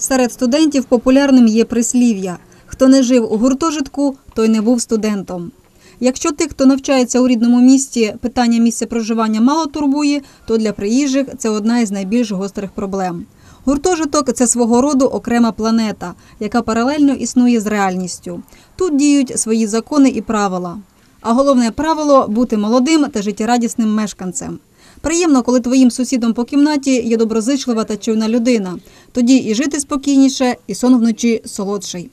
Серед студентів популярним є прислів'я: хто не жив у гуртожитку, той не був студентом. Якщо тих, хто навчається у рідному місті, питання місця проживання мало турбує, то для приїжджих це одна із найбільш гострих проблем. Гуртожиток це свого роду окрема планета, яка паралельно існує з реальністю. Тут діють свої закони і правила. А головне правило бути молодим та життєрадісним мешканцем. Приємно, коли твоїм сусідом по кімнаті є доброзичлива та чуйна людина. Тоді і жити спокійніше, і сон вночі солодший.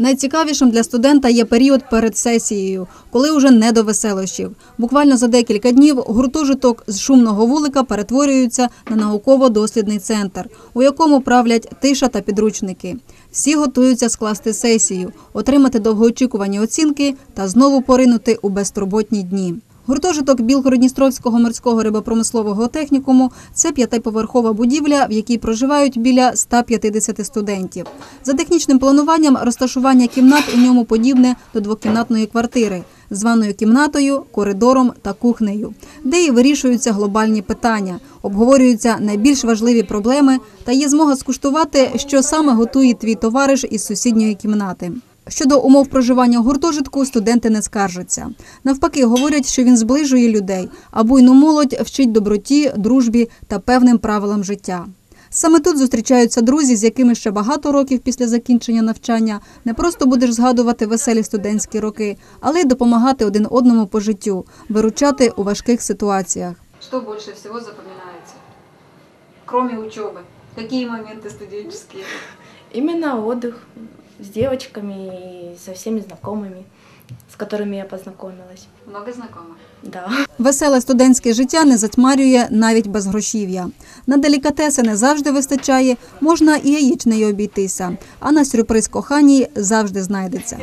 Найцікавішим для студента є період перед сесією, коли вже не до веселощів. Буквально за декілька днів гуртожиток з шумного вулика перетворюється на науково-дослідний центр, у якому правлять тиша та підручники. Всі готуються скласти сесію, отримати довгоочікувані оцінки та знову поринути у безтурботні дні. Гуртожиток Білгородністровського морського рибопромислового технікуму це п'ятиповерхова будівля, в якій проживають біля 150 студентів. За технічним плануванням розташування кімнат у ньому подібне до двокімнатної квартири з ванною кімнатою, коридором та кухнею, де і вирішуються глобальні питання, обговорюються найбільш важливі проблеми та є змога скуштувати, що саме готує твій товариш із сусідньої кімнати. Щодо умов проживання в гуртожитку, студенти не скаржаться. Навпаки, говорять, що він зближує людей, а буйну молодь вчить доброті, дружбі та певним правилам життя. Саме тут зустрічаються друзі, з якими ще багато років після закінчення навчання не просто будеш згадувати веселі студентські роки, але й допомагати один одному по життю, виручати у важких ситуаціях. Что больше всего запоминается? Кроме учебы. Какие моменты студенческие? Именно отдых с девочками и со всеми знакомыми, с которыми я познакомилась. Много знакомых? Да. Веселе студентське життя не затьмарює навіть без грошів'я. На делікатеси не завжди вистачає, можна і яєчнею обійтися, а на сюрприз коханій завжди знайдеться.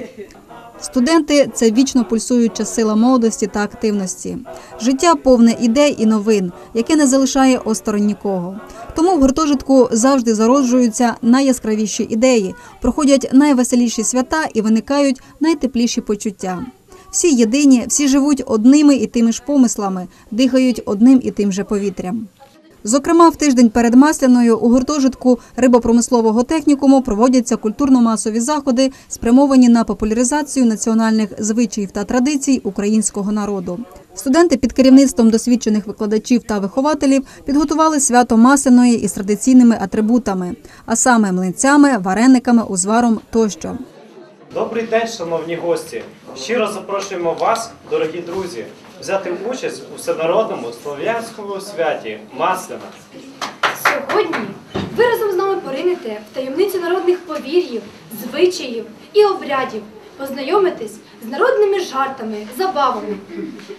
Студенти це вічно пульсуюча сила молодості та активності. Життя повне ідей і новин, яке не залишає осторонь нікого. Тому в гуртожитку завжди зароджуються найяскравіші ідеї, проходять найвеселіші свята і виникають найтепліші почуття. Всі єдині, всі живуть одними і тими ж помислами, дихають одним і тим же повітрям. Зокрема, в тиждень перед Масляною у гуртожитку рибопромислового технікуму проводяться культурно-масові заходи, спрямовані на популяризацію національних звичаїв та традицій українського народу. Студенти під керівництвом досвідчених викладачів та вихователів підготували свято Масляної із традиційними атрибутами, а саме млинцями, варениками, узваром тощо. Добрий день, шановні гості! Щиро запрошуємо вас, дорогі друзі, взяти участь у всенародному слов'янському святі Масляна. Сьогодні ви разом з нами поринете в таємниці народних повір'їв, звичаїв і обрядів, познайомитесь з народними жартами, забавами.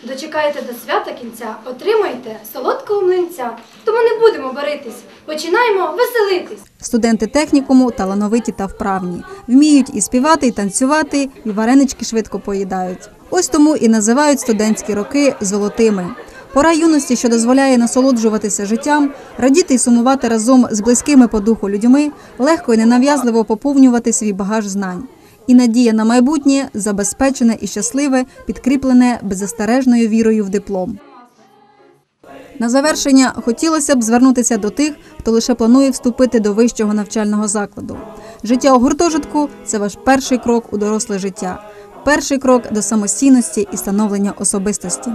Дочекаєте до свята кінця, отримаєте солодкого млинця. Тому не будемо баритись, починаємо веселитись. Студенти технікуму талановиті та вправні, вміють і співати, і танцювати, і варенички швидко поїдають. Ось тому і називають студентські роки золотими. Пора юності, що дозволяє насолоджуватися життям, радіти і сумувати разом з близькими по духу людьми, легко і ненав'язливо поповнювати свій багаж знань. І надія на майбутнє забезпечене і щасливе, підкріплене беззастережною вірою в диплом. На завершення хотілося б звернутися до тих, хто лише планує вступити до вищого навчального закладу. Життя у гуртожитку це ваш перший крок у доросле життя, перший крок до самостійності і становлення особистості.